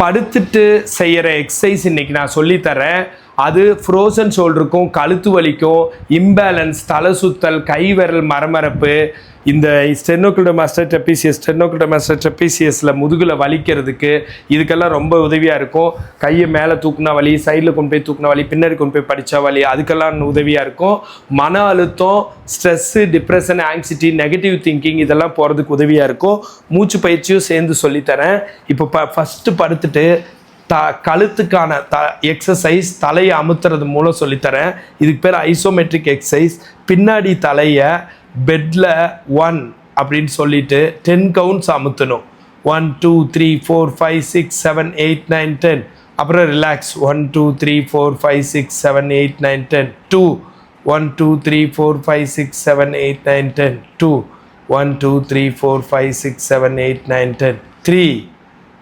படுத்துட்டு செய்கிற எக்ஸசைஸ் இன்னைக்கு நான் சொல்லித்தரேன். அது ஃப்ரோசன் ஷோல்டருக்கும் கழுத்து வலிக்கும் இம்பேலன்ஸ் தலை சுத்தல் கை விரல் மரமரப்பு இந்த ஸ்டெனோக்ளிடமாஸ்டர் டெப்பிசியஸ் ஸ்டெனோக்ளிடமாஸ்டர் டெப்பிசியஸில் முதுகில் வலிக்கிறதுக்கு இதுக்கெல்லாம் ரொம்ப உதவியாக இருக்கும். கையை மேலே தூக்குனா வலி சைடில் கொண்டு போய் தூக்குனா வலி பின்னாடி கொண்டு போய் படித்தா வலி அதுக்கெல்லாம் உதவியாக இருக்கும். மன அழுத்தம் stress depression anxiety negative thinking இதெல்லாம் போகிறதுக்கு உதவியாக இருக்கும். மூச்சு பயிற்சியும் சேர்ந்து சொல்லித்தரேன். இப்போ ப ஃபஸ்ட்டு படுத்துட்டு த கழுத்துக்கான த எக்ஸசைஸ் தலையை அமுத்துறது மூலம் சொல்லித்தரேன். இதுக்கு பேர் ஐசோமெட்ரிக் எக்ஸசைஸ் பின்னாடி தலையை பெட்டில் ஒன் அப்படின்னு சொல்லிட்டு ten counts அமுத்தணும். One two three four five six seven eight nine ten அப்புறம் relax one two three four five six seven eight nine ten two one two three four five six seven eight nine ten two one two three four five six seven eight nine ten three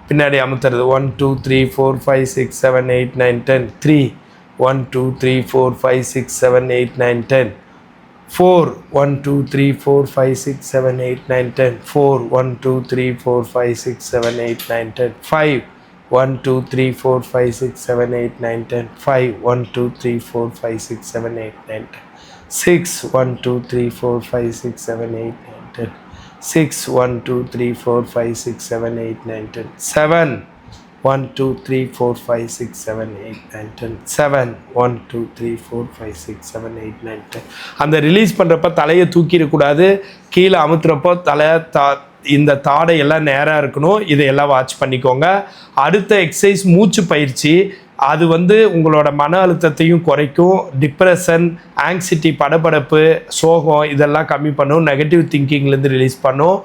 பின்னாடி அமுத்துறது. One two three four five six seven eight nine ten three one two three four five six seven eight nine ten four one two three four five six seven eight nine ten four one two three four five six seven eight nine ten five one two three four five six seven eight nine ten five one two three four five six seven eight nine ten six one two three four five six seven eight nine ten six one two three four five six seven eight nine ten seven one two three four five six seven eight nine ten seven one two three four five six seven eight nine ten அந்த release பண்ணுறப்ப தலையை தூக்கிடக்கூடாது. கீழே அமுத்துறப்போ தலை தா இந்த தாடை எல்லாம் நேராக இருக்கணும். இதையெல்லாம் வாட்ச் பண்ணிக்கோங்க. அடுத்த எக்ஸசைஸ் மூச்சு பயிற்சி. அது வந்து உங்களோட மன அழுத்தத்தையும் குறைக்கும். டிப்ரெஷன் ஆங்ஸிட்டி படபடப்பு சோகம் இதெல்லாம் கம்மி பண்ணும். நெகட்டிவ் திங்கிங்லேருந்து ரிலீஸ் பண்ணும்.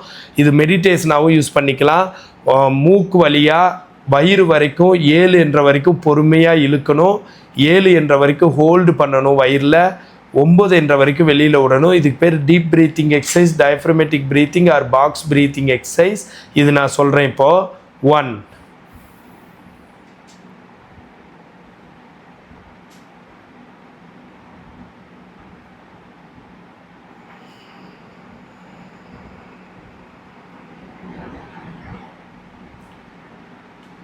இது மெடிடேஷனாகவும் யூஸ் பண்ணிக்கலாம். மூக்கு வழியாக வயிறு வரைக்கும் ஏழு என்ற வரைக்கும் பொறுமையாக இழுக்கணும். ஏழு என்ற வரைக்கும் ஹோல்டு பண்ணணும் வயிறில். ஒம்பது என்ற வரைக்கும் வெளியில் விடணும். இதுக்கு பேர் deep breathing exercise diaphragmatic breathing or box breathing exercise இது நான் சொல்கிறேன் இப்போது ஒன்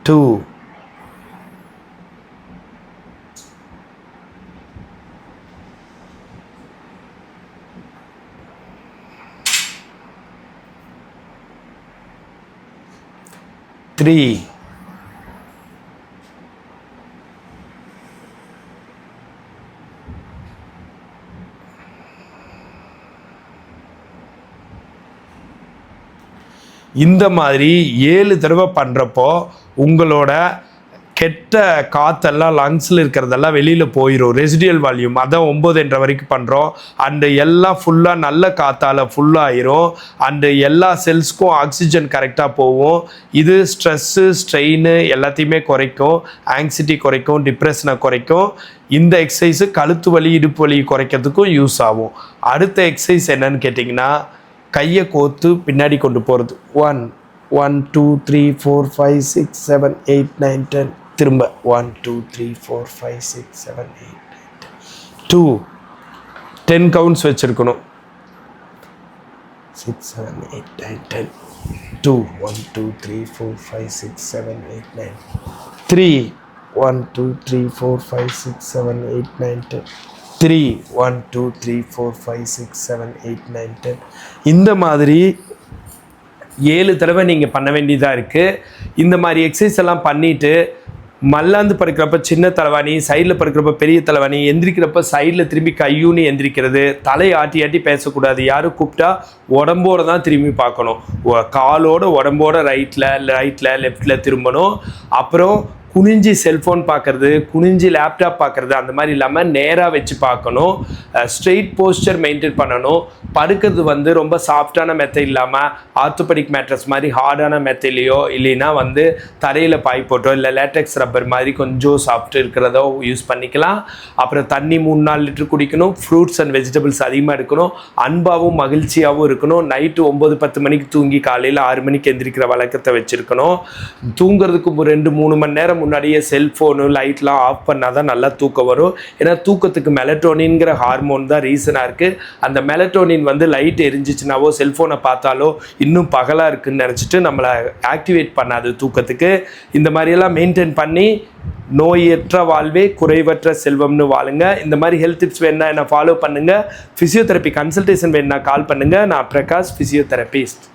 டூ த்ரீ இந்த மாதிரி ஏழு தடவை பண்ணுறப்போ உங்களோட கெட்ட காற்றெல்லாம் லங்ஸில் இருக்கிறதெல்லாம் வெளியில் போயிடும் ரெசிடியல் வால்யூம் அதான் ஒம்பது என்ற வரைக்கும் பண்ணுறோம் அண்டு எல்லாம் ஃபுல்லாக நல்ல காற்றால் ஃபுல்லாகிரும் அண்டு எல்லா செல்ஸ்க்கும் ஆக்சிஜன் கரெக்டாக போகும். இது ஸ்ட்ரெஸ்ஸு ஸ்ட்ரெயின் எல்லாத்தையுமே குறைக்கும். ஆங்ஸிட்டி குறைக்கும் டிப்ரெஷனை குறைக்கும். இந்த எக்ஸசைஸு கழுத்து வலி இடுப்பு வலி குறைக்கிறதுக்கும் யூஸ் ஆகும். அடுத்த எக்ஸசைஸ் என்னன்னு கேட்டிங்கன்னா கையை கோத்து பின்னாடி கொண்டு போகிறது one one two three four five six seven eight nine ten திரும்ப. One two three four five six seven eight nine ten two ten counts வச்சுருக்கணும். Six seven eight nine ten two one two three four five six seven eight nine three one two three four five six seven eight nine ten three one two three four five six seven eight nine ten இந்த மாதிரி ஏழு தடவை நீங்கள் பண்ண வேண்டியதாக இருக்குது இந்த மாதிரி எக்ஸசைஸ் எல்லாம் பண்ணிவிட்டு மல்லாந்து படுக்கிறப்ப சின்ன தலைவாணி சைடில் படுக்கிறப்ப பெரிய தலைவாணி எந்திரிக்கிறப்ப சைடில் திரும்பி கையூனி எந்திரிக்கிறது தலை ஆட்டி ஆட்டி பேசக்கூடாது. யாரும் கூப்பிட்டா உடம்போட தான் திரும்பி பார்க்கணும். காலோட உடம்போட ரைட்டில் ரைட்டில் லெஃப்டில் திரும்பணும். அப்புறம் குனிஞ்சி செல்ஃபோன் பார்க்கறது குனிஞ்சி லேப்டாப் பார்க்கறது அந்த மாதிரி இல்லாமல் நேராக வச்சு பார்க்கணும் ஸ்ட்ரெயிட் போஸ்டர் மெயின்டைன் பண்ணணும். படுக்கிறது வந்து ரொம்ப சாஃப்டான மெத்தை இல்லாமல் ஆர்த்தோபெடிக் மேட்ரஸ் மாதிரி ஹார்டான மெத்தையிலையோ இல்லைன்னா வந்து தரையில் பாய் போட்டோ இல்லை லேட்டெக்ஸ் ரப்பர் மாதிரி கொஞ்சம் சாஃப்ட் இருக்கிறதோ யூஸ் பண்ணிக்கலாம். அப்புறம் தண்ணி மூணு நாலு லிட்டர் குடிக்கணும். ஃப்ரூட்ஸ் அண்ட் வெஜிடபிள்ஸ் அதிகமாக எடுக்கணும். அன்பாகவும் மகிழ்ச்சியாகவும் இருக்கணும். நைட்டு ஒம்பது பத்து மணிக்கு தூங்கி காலையில் ஆறு மணிக்கு எந்திரிக்கிற வழக்கத்தை வச்சுருக்கணும். தூங்குறதுக்கு ஒரு ரெண்டு மூணு மணி நேரம் முன்னாடியே செல்ஃபோனு லைட்லாம் ஆஃப் பண்ணால் தான் நல்லா தூக்கம் வரும். ஏன்னா தூக்கத்துக்கு மெலட்டோனின்ங்கிற ஹார்மோன் தான் ரீசனாக இருக்குது அந்த மெலட்டோனின் வந்து லைட் எரிஞ்சிச்சுனாவோ செல்ஃபோனை பார்த்தாலோ இன்னும் பகலாக இருக்குதுன்னு நினச்சிட்டு நம்மளை ஆக்டிவேட் பண்ணாது தூக்கத்துக்கு. இந்த மாதிரியெல்லாம் மெயின்டைன் பண்ணி நோயற்ற வாழ்வே குறைவற்ற செல்வம்னு வாழுங்க. இந்த மாதிரி ஹெல்த் டிப்ஸ் வேணா என்ன ஃபாலோ பண்ணுங்கள் ஃபிசியோதெரப்பி கன்சல்டேஷன் வேணா கால் பண்ணுங்கள் நான் பிரகாஷ் ஃபிசியோதெரபிஸ்ட்